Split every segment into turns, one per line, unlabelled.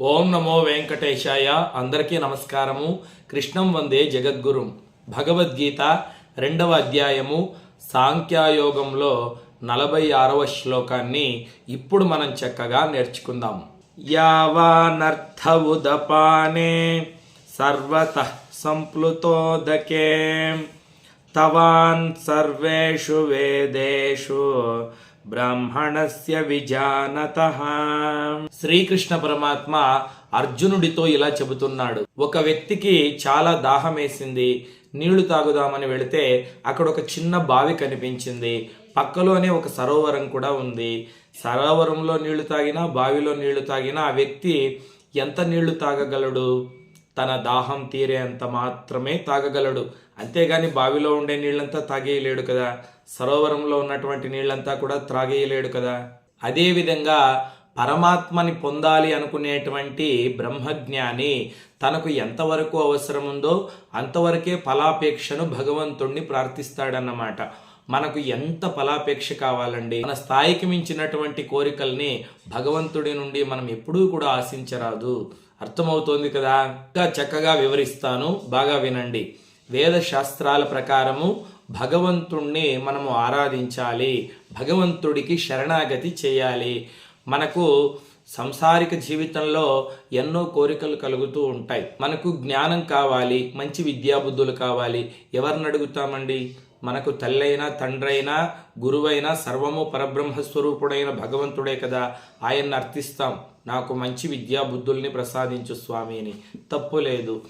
ఓం నమో వెంకటేశాయ. అందరికీ నమస్కారము. కృష్ణం వందే జగద్గురు. భగవద్గీత రెండవ అధ్యాయము సాంఖ్యాయోగంలో నలభై ఆరవ శ్లోకాన్ని ఇప్పుడు మనం చక్కగా నేర్చుకుందాం. యావానర్థ ఉదపానే సర్వత సంప్లుతోదకే. తవాన్ సర్వేషు వేదేషు బ్రాహ్మణస్య విజానత. శ్రీకృష్ణ పరమాత్మ అర్జునుడితో ఇలా చెబుతున్నాడు. ఒక వ్యక్తికి చాలా దాహం వేసింది నీళ్ళు తాగుదామని వెళితే అక్కడ ఒక చిన్న బావి కనిపించింది. పక్కలోనే ఒక సరోవరం కూడా ఉంది. సరోవరంలో నీళ్ళు తాగినా బావిలో నీళ్ళు తాగినా ఆ వ్యక్తి ఎంత నీళ్ళు తాగగలడు? తన దాహం తీరేంత మాత్రమే తాగగలడు. అంతేగాని బావిలో ఉండే నీళ్ళంతా తాగేయలేడు కదా. సరోవరంలో ఉన్నటువంటి నీళ్ళంతా కూడా త్రాగేయలేడు కదా. అదేవిధంగా పరమాత్మని పొందాలి అనుకునేటువంటి బ్రహ్మజ్ఞాని తనకు ఎంతవరకు అవసరం ఉందో అంతవరకే ఫలాపేక్షను భగవంతుణ్ణి ప్రార్థిస్తాడన్నమాట. మనకు ఎంత ఫలాపేక్ష కావాలండి? మన స్థాయికి మించినటువంటి కోరికల్ని భగవంతుడి నుండి మనం ఎప్పుడూ కూడా ఆశించరాదు. అర్థమవుతోంది కదా? ఇంకా చక్కగా వివరిస్తాను. బాగా వినండి. వేద శాస్త్రాల ప్రకారము భగవంతుణ్ణి మనము ఆరాధించాలి. భగవంతుడికి శరణాగతి చేయాలి. మనకు సంసారిక జీవితంలో ఎన్నో కోరికలు కలుగుతూ ఉంటాయి. మనకు జ్ఞానం కావాలి మంచి విద్యాబుద్ధులు కావాలి. ఎవరిని అడుగుతామండి? మనకు తల్లైనా తండ్రైనా గురువైనా సర్వము పరబ్రహ్మస్వరూపుడైన భగవంతుడే కదా. ఆయన్ని అర్థిస్తాం. నాకు మంచి విద్యా బుద్ధుల్ని ప్రసాదించు స్వామి అని తప్పు లేదు.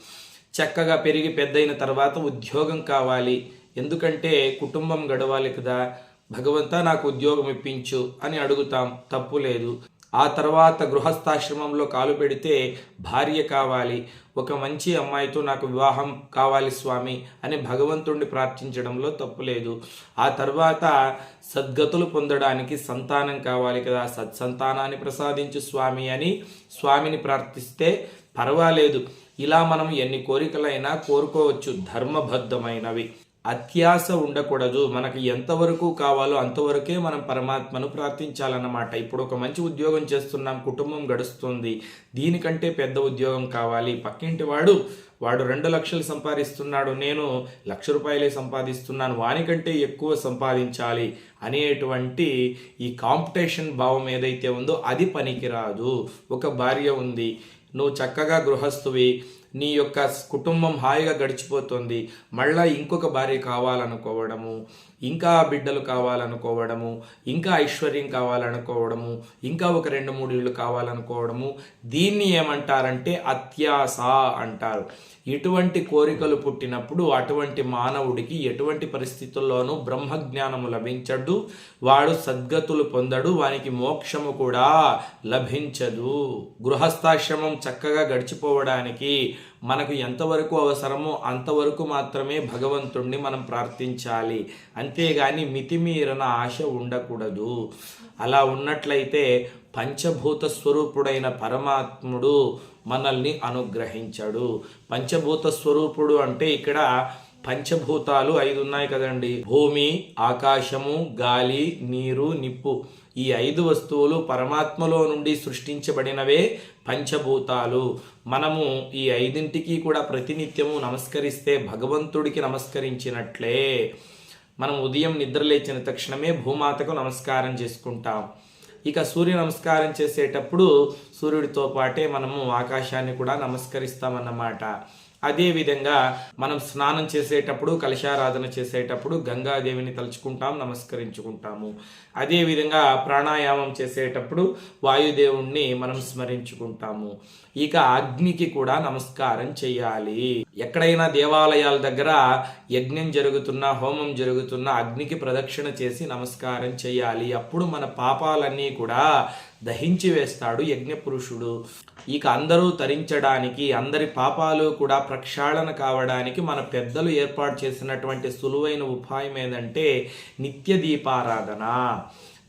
చక్కగా పెరిగి పెద్దయిన తర్వాత ఉద్యోగం కావాలి. ఎందుకంటే కుటుంబం గడవాలి కదా. భగవంతా నాకు ఉద్యోగం ఇప్పించు అని అడుగుతాం. తప్పు లేదు. ఆ తర్వాత గృహస్థాశ్రమంలో కాలు పెడితే భార్య కావాలి ఒక మంచి అమ్మాయితో నాకు వివాహం కావాలి స్వామి అని భగవంతుణ్ణి ప్రార్థించడంలో తప్పులేదు ఆ తర్వాత సద్గతులు పొందడానికి సంతానం కావాలి కదా సత్సంతానాన్ని ప్రసాదించు స్వామి అని స్వామిని ప్రార్థిస్తే పర్వాలేదు. ఇలా మనం ఎన్ని కోరికలైనా కోరుకోవచ్చు ధర్మబద్ధమైనవి. అత్యాశ ఉండకూడదు. మనకు ఎంతవరకు కావాలో అంతవరకే మనం పరమాత్మను ప్రార్థించాలన్నమాట. ఇప్పుడు ఒక మంచి ఉద్యోగం చేస్తున్నాం కుటుంబం గడుస్తుంది. దీనికంటే పెద్ద ఉద్యోగం కావాలి. పక్కింటి వాడు వాడు రెండు లక్షలు సంపాదిస్తున్నాడు నేను లక్ష రూపాయలే సంపాదిస్తున్నాను వానికంటే ఎక్కువ సంపాదించాలి అనేటువంటి ఈ కాంపిటీషన్ భావం ఏదైతే ఉందో అది పనికిరాదు. ఒక భార్య ఉంది నువ్వు చక్కగా గృహస్థువి నీ యొక్క కుటుంబం హాయిగా గడిచిపోతుంది. మళ్ళా ఇంకొక భార్య కావాలనుకోవడము ఇంకా బిడ్డలు కావాలనుకోవడము ఇంకా ఐశ్వర్యం కావాలనుకోవడము ఇంకా ఒక రెండు మూడు ఇళ్ళు కావాలనుకోవడము దీన్ని ఏమంటారంటే అత్యాస అంటారు. ఇటువంటి కోరికలు పుట్టినప్పుడు అటువంటి మానవుడికి ఎటువంటి పరిస్థితుల్లోనూ బ్రహ్మజ్ఞానము లభించడు వాడు సద్గతులు పొందడు వానికి మోక్షము కూడా లభించదు. గృహస్థాశ్రమం చక్కగా గడిచిపోవడానికి మనకు ఎంతవరకు అవసరమో అంతవరకు మాత్రమే భగవంతుణ్ణి మనం ప్రార్థించాలి. అంతేగాని మితిమీరన ఆశ ఉండకూడదు. అలా ఉన్నట్లయితే పంచభూత స్వరూపుడైన పరమాత్ముడు మనల్ని అనుగ్రహించాడు. పంచభూత స్వరూపుడు అంటే ఇక్కడ పంచభూతాలు ఐదు ఉన్నాయి కదండి. భూమి ఆకాశము గాలి నీరు నిప్పు ఈ ఐదు వస్తువులు పరమాత్మలో నుండి సృష్టించబడినవే. పంచభూతాలు. మనము ఈ ఐదింటికి కూడా ప్రతినిత్యము నమస్కరిస్తే భగవంతుడికి నమస్కరించినట్లే. మనం ఉదయం నిద్రలేచిన తక్షణమే భూమాతకు నమస్కారం చేసుకుంటాం. ఇక సూర్య నమస్కారం చేసేటప్పుడు సూర్యుడితో పాటే మనము ఆకాశాన్ని కూడా నమస్కరిస్తామన్నమాట. అదేవిధంగా మనం స్నానం చేసేటప్పుడు కలశారాధన చేసేటప్పుడు గంగాదేవిని తలుచుకుంటాం నమస్కరించుకుంటాము. అదేవిధంగా ప్రాణాయామం చేసేటప్పుడు వాయుదేవుణ్ణి మనం స్మరించుకుంటాము. ఇక అగ్నికి కూడా నమస్కారం చేయాలి. ఎక్కడైనా దేవాలయాల దగ్గర యజ్ఞం జరుగుతున్నా హోమం జరుగుతున్నా అగ్నికి ప్రదక్షిణ చేసి నమస్కారం చేయాలి. అప్పుడు మన పాపాలన్నీ కూడా దహించి వేస్తాడు యజ్ఞపురుషుడు ఇక అందరూ తరించడానికి అందరి పాపాలు కూడా ప్రక్షాళన కావడానికి మన పెద్దలు ఏర్పాటు చేసినటువంటి సులువైన ఉపాయం ఏంటంటే నిత్య దీపారాధన.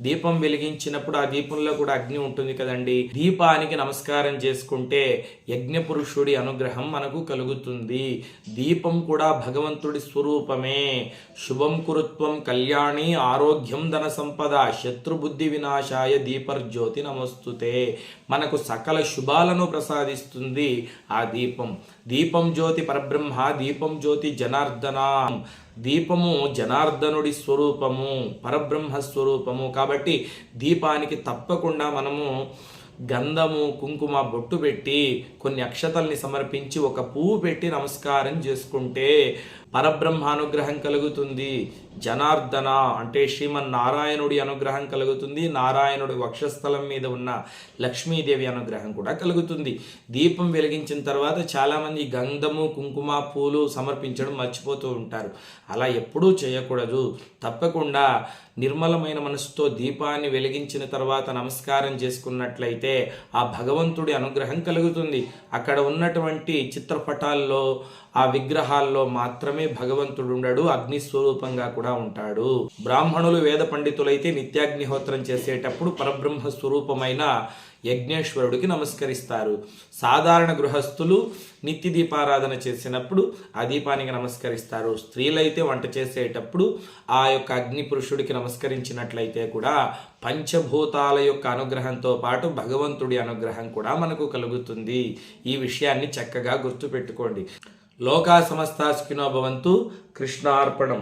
దీపం వెలిగించినప్పుడు ఆ దీపంలో కూడా అగ్ని ఉంటుంది కదండి. దీపానికి నమస్కారం చేసుకుంటే యజ్ఞ పురుషుడి అనుగ్రహం మనకు కలుగుతుంది. దీపం కూడా భగవంతుడి స్వరూపమే. శుభం కురుత్వం కళ్యాణి ఆరోగ్యం ధన సంపద శత్రుబుద్ధి వినాశాయ దీపర్జ్యోతి నమస్తుతే. మనకు సకల శుభాలను ప్రసాదిస్తుంది ఆ దీపం. దీపం జ్యోతి పరబ్రహ్మ దీపం జ్యోతి జనార్దన. దీపము జనార్దనుడి స్వరూపము పరబ్రహ్మ స్వరూపము. కాబట్టి దీపానికి తప్పకుండా మనము గంధము కుంకుమ బొట్టు పెట్టి కొన్ని అక్షతల్ని సమర్పించి ఒక పువ్వు పెట్టి నమస్కారం చేసుకుంటే పరబ్రహ్మ అనుగ్రహం కలుగుతుంది. జనార్దన అంటే శ్రీమన్నారాయణుడి అనుగ్రహం కలుగుతుంది. నారాయణుడి వక్షస్థలం మీద ఉన్న లక్ష్మీదేవి అనుగ్రహం కూడా కలుగుతుంది. దీపం వెలిగించిన తర్వాత చాలామంది గంధము కుంకుమ పూలు సమర్పించడం మర్చిపోతూ ఉంటారు. అలా ఎప్పుడూ చేయకూడదు. తప్పకుండా నిర్మలమైన మనసుతో దీపాన్ని వెలిగించిన తర్వాత నమస్కారం చేసుకున్నట్లయితే ఆ భగవంతుడి అనుగ్రహం కలుగుతుంది. అక్కడ ఉన్నటువంటి చిత్రపటాల్లో ఆ విగ్రహాల్లో మాత్రమే భగవంతుడు ఉండడు అగ్ని స్వరూపంగా కూడా ఉంటాడు. బ్రాహ్మణులు వేద పండితులైతే నిత్యాగ్నిహోత్రం చేసేటప్పుడు పరబ్రహ్మ స్వరూపమైన యజ్ఞేశ్వరుడికి నమస్కరిస్తారు. సాధారణ గృహస్థులు నిత్య దీపారాధన చేసినప్పుడు ఆ దీపానికి నమస్కరిస్తారు. స్త్రీలైతే వంట చేసేటప్పుడు ఆ యొక్క అగ్ని పురుషుడికి నమస్కరించినట్లయితే కూడా పంచభూతాల యొక్క అనుగ్రహంతో పాటు భగవంతుడి అనుగ్రహం కూడా మనకు కలుగుతుంది. ఈ విషయాన్ని చక్కగా గుర్తుపెట్టుకోండి. లోకా సమస్త సుఖినో భవంతు కృష్ణార్పణం.